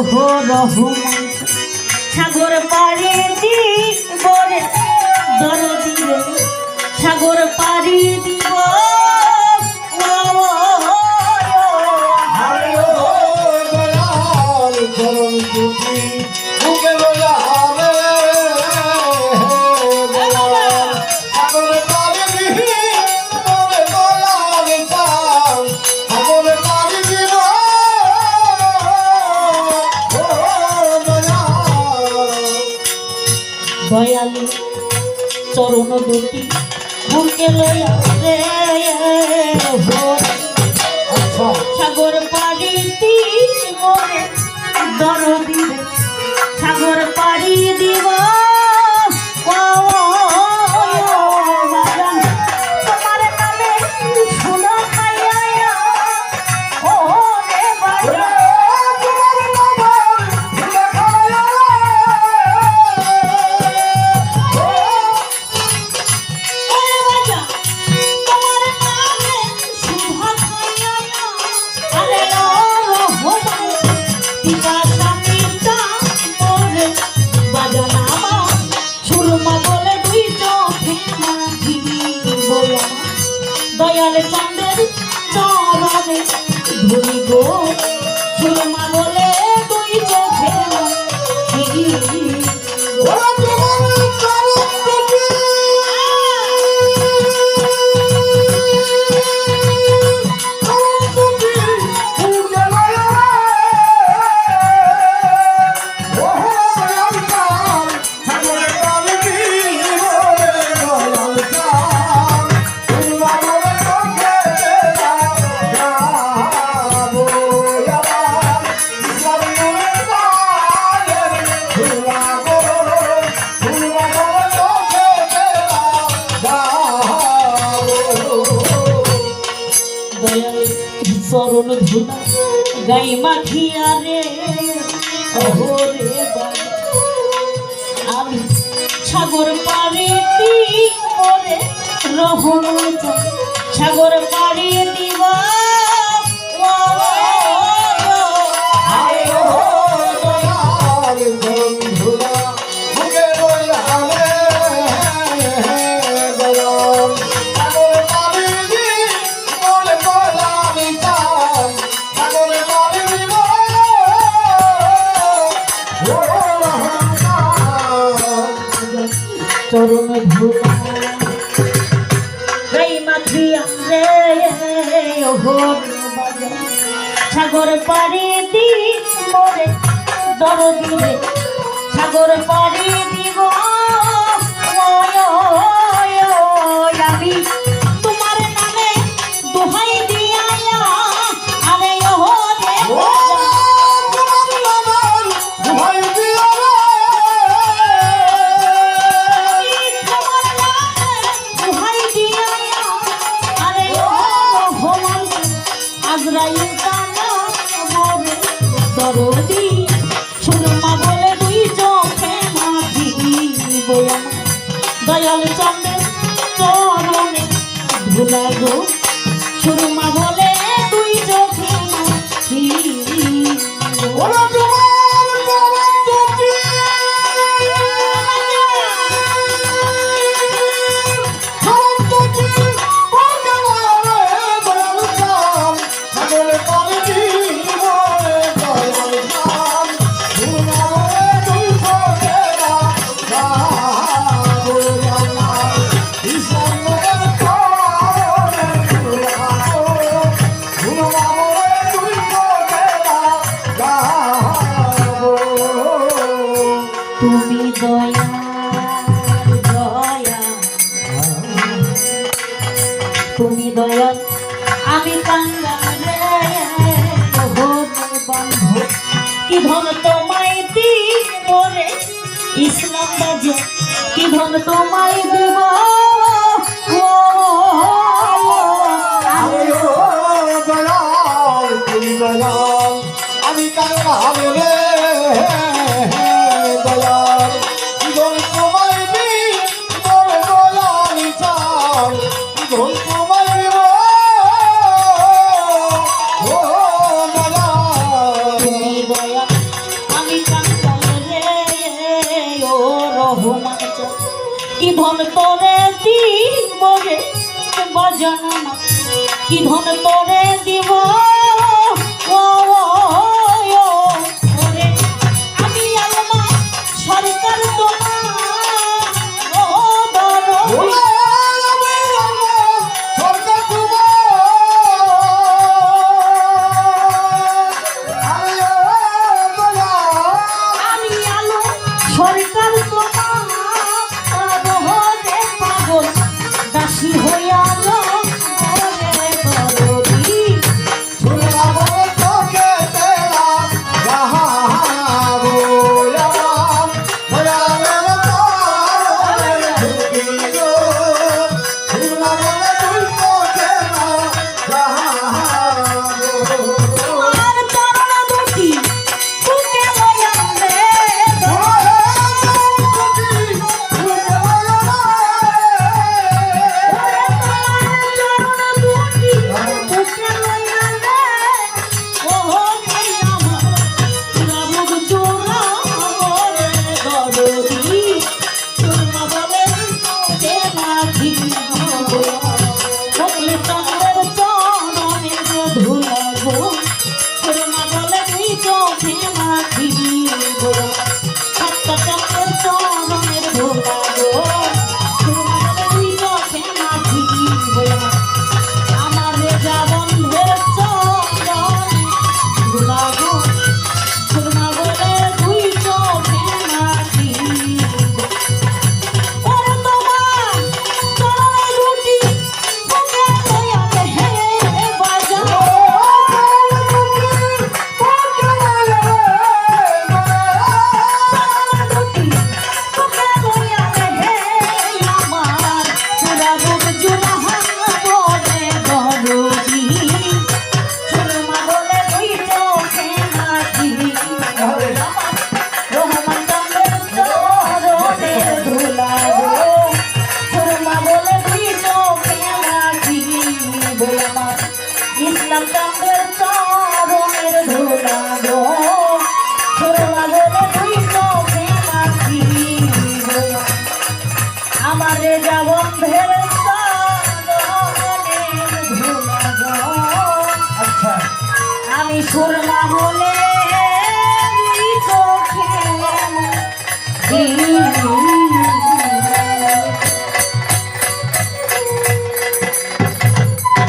ওহো রহমান সাগর পাড়ি দিব রে দরদি রে সাগর পাড়ি দিব। দয়ালু চরণ দুটি ভুকে লইয়া রে সাগর পাড়ি দরদি সাগর দয়াল চন্দ্রের চরণে ধরি গো। সুরমা বলে তুই চোখে দয়াল চরণ ধুলা গাই মাখিয়া রে। ওরে আমি সাগর পারে দিবরে রহন সাগর পাড়ি সাগর পাড়ি দিব দরদি রে সাগর পাড়ি দিব আজরাইল কানা মোরে দরদি। সুরমা বলে, দুই চোখে মাঝি গোয়া দয়াল চন্দ্রের চরণে ধুলা গো। সুরমা বলে তুমি দয়া দয়া। তুমি দয়া, আমি ভোর কি ধন তোমায় দিব ইসলাম বাজ, কি ধন তোমায় দিব? আমি ধন তোরে দিব রে বজন কি ধন তোরে দিব? আচ্ছা। আমি সুরমা বলে চোখে